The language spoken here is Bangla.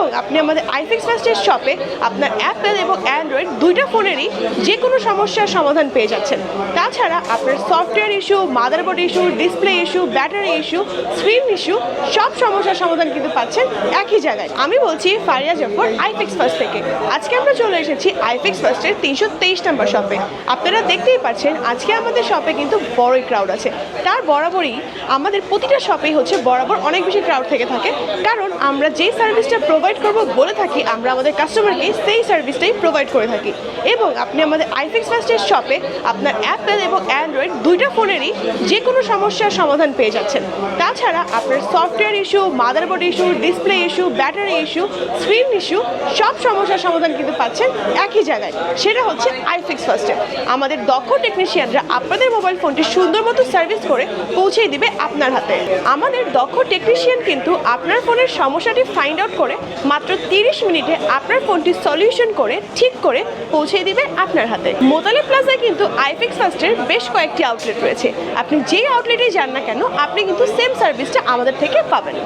এবং আপনি আমাদের আইফিক্স ফার্স্টের শপে আপনার অ্যাপেল এবং অ্যান্ড্রয়েড দুইটা ফোনেরই যে কোনো সমস্যার সমাধান পেয়ে যাচ্ছেন। তাছাড়া আপনার software issue, motherboard issue, display issue, battery issue, screen issue, সব সমস্যার সমাধান কিন্তু পাচ্ছেন একই জায়গায়। আমি বলছি ফারিয়া জাফর, আইফিক্স ফার্স্ট থেকে। আজকে আমরা চলে এসেছি আইফিক্স ফার্স্টের তিনশো তেইশ নম্বর শপে। আপনারা দেখতেই পাচ্ছেন, আজকে আমাদের শপে কিন্তু বড়ই ক্রাউড আছে। তার বরাবরই আমাদের প্রতিটা শপেই হচ্ছে বরাবর অনেক বেশি ক্রাউড থেকে থাকে। কারণ আমরা যে সার্ভিসটা প্রোভাইড করব বলে থাকি, আমরা আমাদের কাস্টমারকে সেই সার্ভিসটাই প্রোভাইড করে থাকি। এবং আপনি আমাদের আইফিক্স ফার্স্টের শপে আপনার অ্যাপেল এবং অ্যান্ড্রয়েড দুইটা ফোনেরই যে কোনো সমস্যার সমাধান পেয়ে যাচ্ছেন। তাছাড়া আপনার software issue motherboard issue display issue battery issue screen issue সব সমস্যার সমাধান কিন্তু পাচ্ছেন একই জায়গায়। সেটা হচ্ছে আইফিক্স ফার্স্টে আমাদের দক্ষ টেকনিশিয়ানরা আপনাদের মোবাইল ফোনটি সুন্দর মতো সার্ভিস করে পৌঁছে দিবে আপনার হাতে। আমাদের দক্ষ টেকনিশিয়ান কিন্তু আপনার ফোনের সমস্যাটি ফাইন্ড আউট করে মাত্র তিরিশ মিনিটে আপনার ফোনটি সলিউশন করে, ঠিক করে পৌঁছে দিবে আপনার হাতে। মোতালে প্লাজায় কিন্তু আইফিক্স ফার্স্টের বেশ কয়েকটি আউটলেট রয়েছে। আপনি যে আউটলেটেই যান না কেন, আপনি কিন্তু সেম সার্ভিসটা আমাদের থেকে পাবেন।